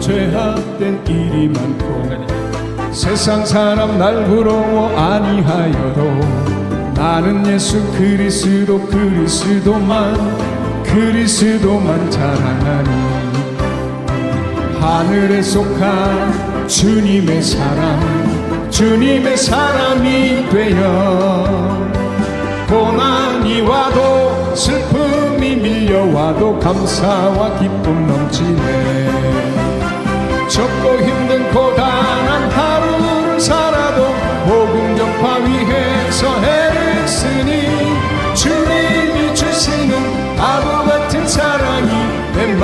죄악된 일이 많고 세상 사람 날 부러워 아니하여도 나는 예수 그리스도 그리스도만 그리스도만 자랑하니 하늘에 속한 주님의 사람 주님의 사람이 되어 고난이 와도 슬픔이 밀려와도 감사와 기쁨 넘치네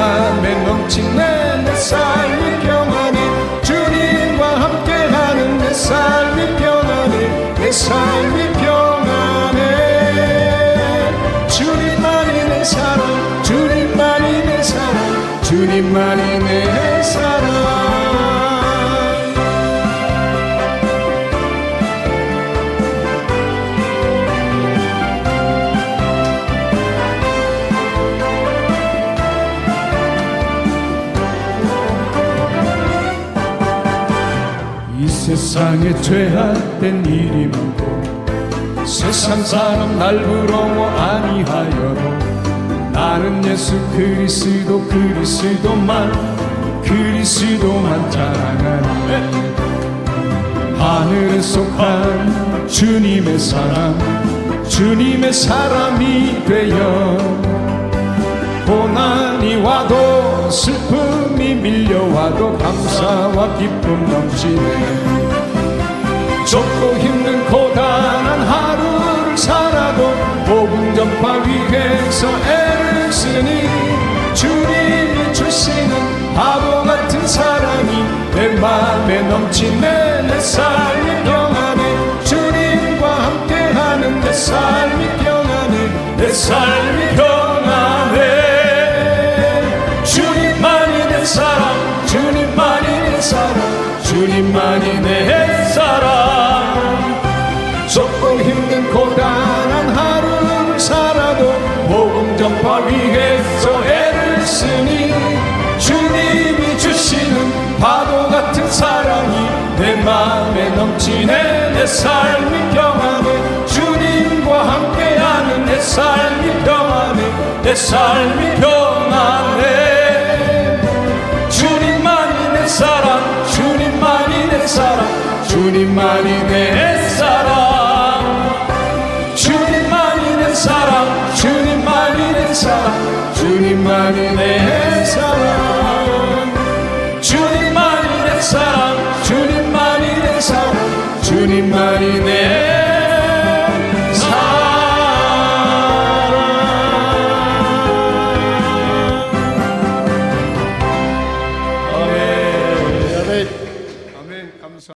맘에 넘치네 내 삶이 평안해. 주님과 함께하는 내 삶이 평안해. 내 삶이 평안해. 주님만이 내 사랑 주님만이 내 사랑 주님만이 내 세상에 죄악된 일이 많고 세상 사람 날 부러워 아니하여도 나는 예수 그리스도 그리스도만 그리스도만 자랑하니 하늘에 속한 주님의 사람 주님의 사람이 되어 고난이 와도 슬픔이 밀려와도 감사와 기쁨 넘치네. 좁고 힘든 고단한 하루를 살아도 복음 전파 위해서 애를 쓰니 주님이 주시는 바보 같은 사랑이 내 맘에 넘치네. 내 삶이 평안해. 주님과 함께하는 내 삶이 평안해. 내 삶이 평안해 주님만이 내 사랑. 좁고 힘든 고단한 하루를 살아도 복음 전파 위해서 애를 쓰니 주님이 주시는 바보 같은 사랑이 내 마음에 넘치네. 내 삶이 평안해. 주님과 함께하는 내 삶이 평안해. 내 삶이 평안해 사랑 주님만이 내 사랑 주님만이 내